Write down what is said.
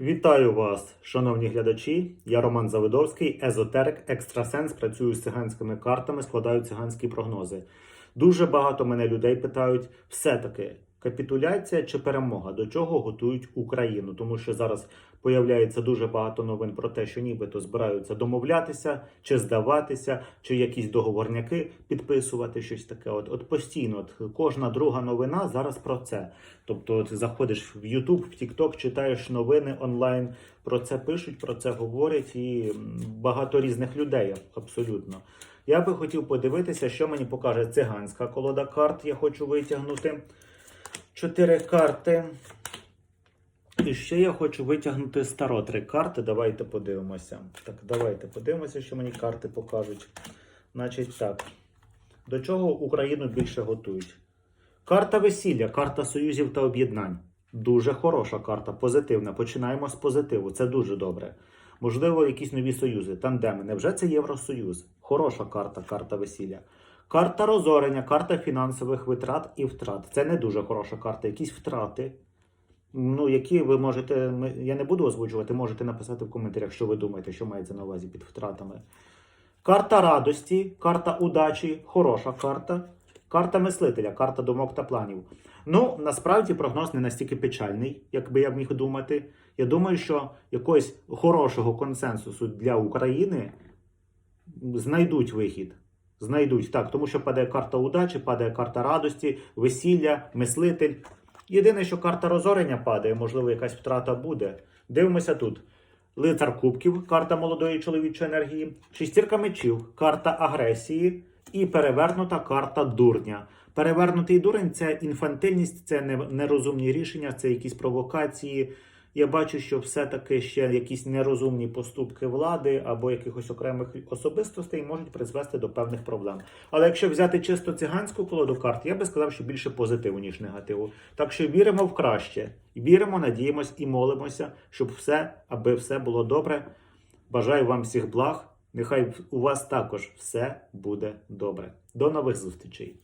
Вітаю вас, шановні глядачі. Я Роман Завидовський, езотерик, екстрасенс. Працюю з циганськими картами, складаю циганські прогнози. Дуже багато мене людей питають: все-таки капітуляція чи перемога, до чого готують Україну? Тому що зараз появляється дуже багато новин про те, що нібито збираються домовлятися, чи здаватися, чи якісь договорняки підписувати, щось таке. От, от постійно, от кожна друга новина зараз про це. Тобто, от заходиш в YouTube, в TikTok, читаєш новини онлайн, про це пишуть, про це говорять, і багато різних людей абсолютно. Я би хотів подивитися, що мені покаже циганська колода карт. Я хочу витягнути чотири карти. І ще я хочу витягнути старо три карти. Давайте подивимося. Так, давайте подивимося, що мені карти покажуть. Значить так. До чого Україну більше готують? Карта весілля, карта союзів та об'єднань. Дуже хороша карта, позитивна. Починаємо з позитиву. Це дуже добре. Можливо, якісь нові союзи, тандеми. Невже це Євросоюз? Хороша карта, карта весілля. Карта розорення, карта фінансових витрат і втрат. Це не дуже хороша карта. Якісь втрати. Ну, які ви можете. Я не буду озвучувати, можете написати в коментарях, що ви думаєте, що мається на увазі під втратами. Карта радості, карта удачі, хороша карта. Карта мислителя, карта думок та планів. Ну, насправді прогноз не настільки печальний, як би я міг думати. Я думаю, що якогось хорошого консенсусу для України знайдуть вихід. Знайдуть так, тому що падає карта удачі, падає карта радості, весілля, мислитель. Єдине, що карта розорення падає, можливо, якась втрата буде. Дивимося тут. Лицар кубків, карта молодої чоловічої енергії, шістірка мечів, карта агресії і перевернута карта дурня. Перевернутий дурень це інфантильність, це нерозумні рішення, це якісь провокації. Я бачу, що все-таки ще якісь нерозумні поступки влади або якихось окремих особистостей можуть призвести до певних проблем. Але якщо взяти чисто циганську колоду карт, я би сказав, що більше позитиву, ніж негативу. Так що віримо в краще, віримо, надіємось і молимося, щоб все, аби все було добре. Бажаю вам всіх благ. Нехай у вас також все буде добре. До нових зустрічей.